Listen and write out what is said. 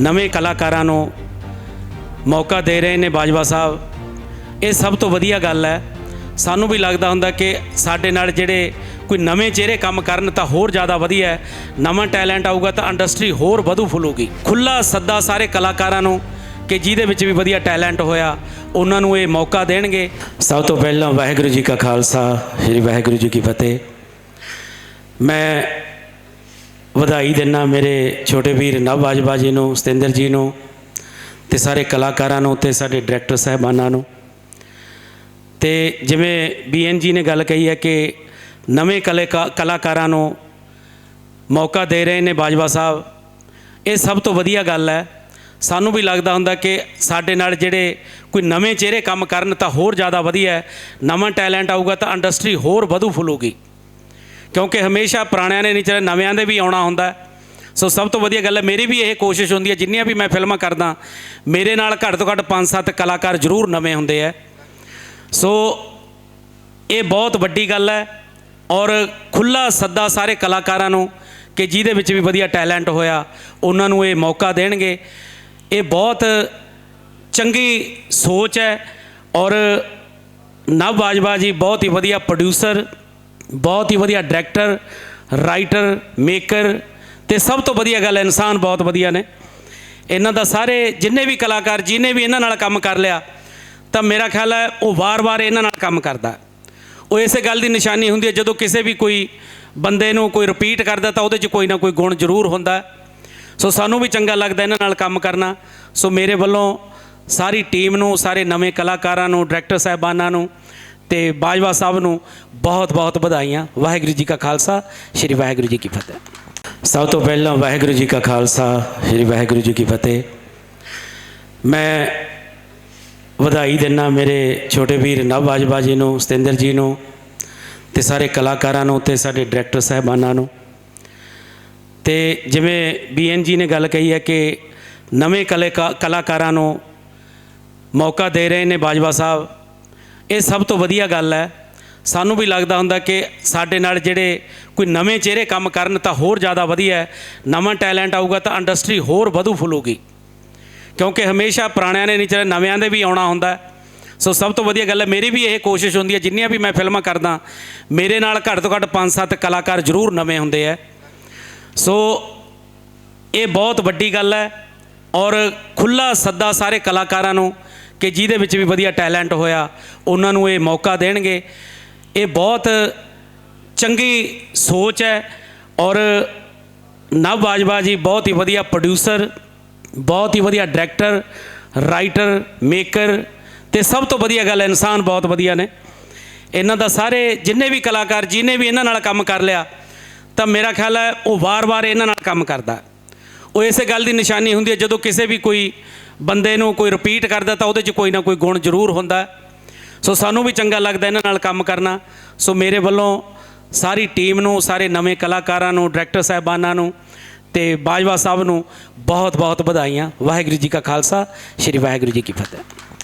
ਨਵੇਂ ਕਲਾਕਾਰਾਂ ਨੂੰ ਮੌਕਾ ਦੇ ਰਹੇ ਨੇ ਬਾਜਵਾ ਸਾਹਿਬ। ਇਹ ਸਭ ਤੋਂ ਵਧੀਆ ਗੱਲ ਹੈ। ਸਾਨੂੰ ਵੀ ਲੱਗਦਾ ਹੁੰਦਾ ਕਿ ਸਾਡੇ ਨਾਲ ਜਿਹੜੇ ਕੋਈ ਨਵੇਂ ਚਿਹਰੇ ਕੰਮ ਕਰਨ ਤਾਂ ਹੋਰ ਜ਼ਿਆਦਾ ਵਧੀਆ ਹੈ। ਨਵਾਂ ਟੈਲੈਂਟ ਆਊਗਾ ਤਾਂ ਇੰਡਸਟਰੀ ਹੋਰ ਵਧੂ ਫੁੱਲੂਗੀ। ਖੁੱਲਾ ਸੱਦਾ ਸਾਰੇ ਕਲਾਕਾਰਾਂ ਨੂੰ ਕਿ ਜਿਹਦੇ ਵਿੱਚ ਵੀ ਵਧੀਆ ਟੈਲੈਂਟ ਹੋਇਆ, ਉਹਨਾਂ ਨੂੰ ਇਹ ਮੌਕਾ ਦੇਣਗੇ। ਸਭ ਤੋਂ ਪਹਿਲਾਂ ਵਾਹਿਗੁਰੂ ਜੀ ਕਾ ਖਾਲਸਾ, ਸ੍ਰੀ ਵਾਹਿਗੁਰੂ ਜੀ ਕੀ ਫਤਿਹ। ਮੈਂ ਵਧਾਈ ਦਿੰਨਾ ਮੇਰੇ ਛੋਟੇ ਵੀਰ ਨਵ ਬਾਜਵਾ ਜੀ ਨੂੰ, ਸਤਿੰਦਰ ਜੀ ਨੂੰ ਤੇ ਸਾਰੇ ਕਲਾਕਾਰਾਂ ਨੂੰ ਤੇ ਸਾਡੇ ਡਾਇਰੈਕਟਰ ਸਾਹਿਬਾਨਾਂ ਨੂੰ। ਤੇ ਜਿਵੇਂ ਬੀਐਨ ਜੀ ਨੇ ਗੱਲ ਕਹੀ ਹੈ ਕਿ ਨਵੇਂ ਕਲੇ ਕਲਾਕਾਰਾਂ ਨੂੰ ਮੌਕਾ ਦੇ ਰਹੇ ਨੇ ਬਾਜਵਾ ਸਾਹਿਬ। ਇਹ ਸਭ ਤੋਂ ਵਧੀਆ ਗੱਲ ਹੈ। ਸਾਨੂੰ ਵੀ ਲੱਗਦਾ ਹੁੰਦਾ ਕਿ ਸਾਡੇ ਨਾਲ ਜਿਹੜੇ ਕੋਈ ਨਵੇਂ ਚਿਹਰੇ ਕੰਮ ਕਰਨ ਤਾਂ ਹੋਰ ਜ਼ਿਆਦਾ ਵਧੀਆ ਹੈ। ਨਵਾਂ ਟੈਲੈਂਟ ਆਊਗਾ ਤਾਂ ਇੰਡਸਟਰੀ ਹੋਰ ਵਧੂ ਫੁੱਲੂਗੀ। ਕਿਉਂਕਿ ਹਮੇਸ਼ਾ ਪੁਰਾਣਿਆਂ ਨੇ ਨਹੀਂ ਚੱਲੇ ਨਵਿਆਂ ਦੇ ਵੀ ਆਉਣਾ ਹੁੰਦਾ ਸੋ ਸਭ ਤੋਂ ਵਧੀਆ ਗੱਲ ਹੈ, ਮੇਰੀ ਵੀ ਇਹ ਕੋਸ਼ਿਸ਼ ਹੁੰਦੀ ਹੈ, ਜਿੰਨੀਆਂ ਵੀ ਮੈਂ ਫਿਲਮਾਂ ਕਰਦਾ, ਮੇਰੇ ਨਾਲ ਘੱਟ ਤੋਂ ਘੱਟ 5-7 ਕਲਾਕਾਰ ਜ਼ਰੂਰ ਨਵੇਂ ਹੁੰਦੇ ਆ ਸੋ ਇਹ ਬਹੁਤ ਵੱਡੀ ਗੱਲ ਹੈ ਔਰ ਖੁੱਲਾ ਸੱਦਾ ਸਾਰੇ ਕਲਾਕਾਰਾਂ ਨੂੰ ਕਿ ਜਿਹਦੇ ਵਿੱਚ ਵੀ ਵਧੀਆ ਟੈਲੈਂਟ ਹੋਇਆ, ਉਹਨਾਂ ਨੂੰ ਇਹ ਮੌਕਾ ਦੇਣਗੇ। ਇਹ ਬਹੁਤ ਚੰਗੀ ਸੋਚ ਹੈ ਔਰ ਨਵ ਬਾਜਵਾ ਜੀ ਬਹੁਤ ਹੀ ਵਧੀਆ ਪ੍ਰੋਡਿਊਸਰ ਬਹੁਤ ਹੀ ਵਧੀਆ ਡਾਇਰੈਕਟਰ ਰਾਈਟਰ ਮੇਕਰ ਤੇ ਸਭ ਤੋਂ ਵਧੀਆ ਗੱਲ ਇਨਸਾਨ ਬਹੁਤ ਵਧੀਆ ਨੇ। ਇਹਨਾਂ ਦਾ ਸਾਰੇ ਜਿੰਨੇ ਵੀ ਕਲਾਕਾਰ, ਜਿਹਨੇ ਵੀ ਇਹਨਾਂ ਨਾਲ ਕੰਮ ਕਰ ਲਿਆ, ਤਾਂ ਮੇਰਾ ਖਿਆਲ ਹੈ ਉਹ ਵਾਰ-ਵਾਰ ਇਹਨਾਂ ਨਾਲ ਕੰਮ ਕਰਦਾ। ਉਹ ਇਸੇ ਗੱਲ ਦੀ ਨਿਸ਼ਾਨੀ ਹੁੰਦੀ ਹੈ, ਜਦੋਂ ਕਿਸੇ ਵੀ ਕੋਈ ਬੰਦੇ ਨੂੰ ਕੋਈ ਰਿਪੀਟ ਕਰਦਾ, ਤਾਂ ਉਹਦੇ 'ਚ ਕੋਈ ਨਾ ਕੋਈ ਗੁਣ ਜ਼ਰੂਰ ਹੁੰਦਾ। ਸੋ ਸਾਨੂੰ ਵੀ ਚੰਗਾ ਲੱਗਦਾ ਇਹਨਾਂ ਨਾਲ ਕੰਮ ਕਰਨਾ। ਸੋ ਮੇਰੇ ਵੱਲੋਂ ਸਾਰੀ ਟੀਮ ਨੂੰ, ਸਾਰੇ ਨਵੇਂ ਕਲਾਕਾਰਾਂ ਨੂੰ ਡਾਇਰੈਕਟਰ ਸਾਹਿਬਾਨਾਂ ਨੂੰ ਤੇ ਬਾਜਵਾ ਸਾਹਿਬ ਨੂੰ ਬਹੁਤ ਬਹੁਤ ਵਧਾਈਆਂ। ਵਾਹਿਗੁਰੂ ਜੀ ਕਾ ਖਾਲਸਾ, ਸ੍ਰੀ ਵਾਹਿਗੁਰੂ ਜੀ ਕੀ ਫਤਿਹ। ਸਭ ਤੋਂ ਪਹਿਲਾਂ ਵਾਹਿਗੁਰੂ ਜੀ ਕਾ ਖਾਲਸਾ, ਸ੍ਰੀ ਵਾਹਿਗੁਰੂ ਜੀ ਕੀ ਫਤਿਹ। ਮੈਂ ਵਧਾਈ ਦਿੰਨਾ ਮੇਰੇ ਛੋਟੇ ਵੀਰ ਨਵ ਬਾਜਵਾ ਜੀ ਨੂੰ, ਸਤਿੰਦਰ ਜੀ ਨੂੰ ਤੇ ਸਾਰੇ ਕਲਾਕਾਰਾਂ ਨੂੰ ਤੇ ਸਾਡੇ ਡਾਇਰੈਕਟਰ ਸਾਹਿਬਾਨਾਂ ਨੂੰ। ਤੇ ਜਿਵੇਂ ਬੀਐਨ ਜੀ ਨੇ ਗੱਲ ਕਹੀ ਹੈ ਕਿ ਨਵੇਂ ਕਲੇ ਕਲਾਕਾਰਾਂ ਨੂੰ ਮੌਕਾ ਦੇ ਰਹੇ ਨੇ ਬਾਜਵਾ ਸਾਹਿਬ ਇਹ ਸਭ ਤੋਂ ਵਧੀਆ ਗੱਲ ਹੈ। ਸਾਨੂੰ ਵੀ ਲੱਗਦਾ ਹੁੰਦਾ ਕਿ ਸਾਡੇ ਨਾਲ ਜਿਹੜੇ ਕੋਈ ਨਵੇਂ ਚਿਹਰੇ ਕੰਮ ਕਰਨ ਤਾਂ ਹੋਰ ਜ਼ਿਆਦਾ ਵਧੀਆ ਹੈ। ਨਵਾਂ ਟੈਲੈਂਟ ਆਊਗਾ ਤਾਂ ਇੰਡਸਟਰੀ ਹੋਰ ਵਧੂ ਫੁੱਲੂਗੀ। ਕਿਉਂਕਿ ਹਮੇਸ਼ਾ ਪੁਰਾਣਿਆਂ ਨੇ ਨਹੀਂ ਚੱਲੇ ਨਵਿਆਂ ਦੇ ਵੀ ਆਉਣਾ ਹੁੰਦਾ ਸੋ ਸਭ ਤੋਂ ਵਧੀਆ ਗੱਲ ਹੈ, ਮੇਰੀ ਵੀ ਇਹ ਕੋਸ਼ਿਸ਼ ਹੁੰਦੀ ਹੈ, ਜਿੰਨੀਆਂ ਵੀ ਮੈਂ ਫਿਲਮਾਂ ਕਰਦਾ, ਮੇਰੇ ਨਾਲ ਘੱਟ ਤੋਂ ਘੱਟ 5-7 ਕਲਾਕਾਰ ਜ਼ਰੂਰ ਨਵੇਂ ਹੁੰਦੇ ਆ ਸੋ ਇਹ ਬਹੁਤ ਵੱਡੀ ਗੱਲ ਹੈ ਔਰ ਖੁੱਲਾ ਸੱਦਾ ਸਾਰੇ ਕਲਾਕਾਰਾਂ ਨੂੰ ਕਿ ਜਿਹਦੇ ਵਿੱਚ ਵੀ ਵਧੀਆ ਟੈਲੈਂਟ ਹੋਇਆ, ਉਹਨਾਂ ਨੂੰ ਇਹ ਮੌਕਾ ਦੇਣਗੇ। ਇਹ ਬਹੁਤ ਚੰਗੀ ਸੋਚ ਹੈ ਔਰ ਨਵ ਬਾਜਵਾ ਜੀ ਬਹੁਤ ਹੀ ਵਧੀਆ ਪ੍ਰੋਡਿਊਸਰ ਬਹੁਤ ਹੀ ਵਧੀਆ ਡਾਇਰੈਕਟਰ ਰਾਈਟਰ ਮੇਕਰ ਤੇ ਸਭ ਤੋਂ ਵਧੀਆ ਗੱਲ ਇਨਸਾਨ ਬਹੁਤ ਵਧੀਆ ਨੇ। ਇਹਨਾਂ ਦਾ ਸਾਰੇ ਜਿੰਨੇ ਵੀ ਕਲਾਕਾਰ, ਜਿਹਨੇ ਵੀ ਇਹਨਾਂ ਨਾਲ ਕੰਮ ਕਰ ਲਿਆ, ਤਾਂ ਮੇਰਾ ਖਿਆਲ ਹੈ ਉਹ ਵਾਰ-ਵਾਰ ਇਹਨਾਂ ਨਾਲ ਕੰਮ ਕਰਦਾ। ਉਹ ਇਸੇ ਗੱਲ ਦੀ ਨਿਸ਼ਾਨੀ ਹੁੰਦੀ ਹੈ, ਜਦੋਂ ਕਿਸੇ ਵੀ ਕੋਈ ਬੰਦੇ ਨੂੰ ਕੋਈ ਰਿਪੀਟ ਕਰਦਾ ਤਾਂ ਉਹਦੇ 'ਚ ਕੋਈ ਨਾ ਕੋਈ ਗੁਣ ਜ਼ਰੂਰ ਹੁੰਦਾ। ਸੋ ਸਾਨੂੰ ਵੀ ਚੰਗਾ ਲੱਗਦਾ ਇਹਨਾਂ ਨਾਲ ਕੰਮ ਕਰਨਾ। ਸੋ ਮੇਰੇ ਵੱਲੋਂ ਸਾਰੀ ਟੀਮ ਨੂੰ, ਸਾਰੇ ਨਵੇਂ ਕਲਾਕਾਰਾਂ ਨੂੰ ਡਾਇਰੈਕਟਰ ਸਾਹਿਬਾਨਾਂ ਨੂੰ ਤੇ ਬਾਜਵਾ ਸਾਹਿਬ ਨੂੰ ਬਹੁਤ ਬਹੁਤ ਵਧਾਈਆਂ। ਵਾਹਿਗੁਰੂ ਜੀ ਕਾ ਖਾਲਸਾ, ਸ੍ਰੀ ਵਾਹਿਗੁਰੂ ਜੀ ਕੀ ਫਤਿਹ।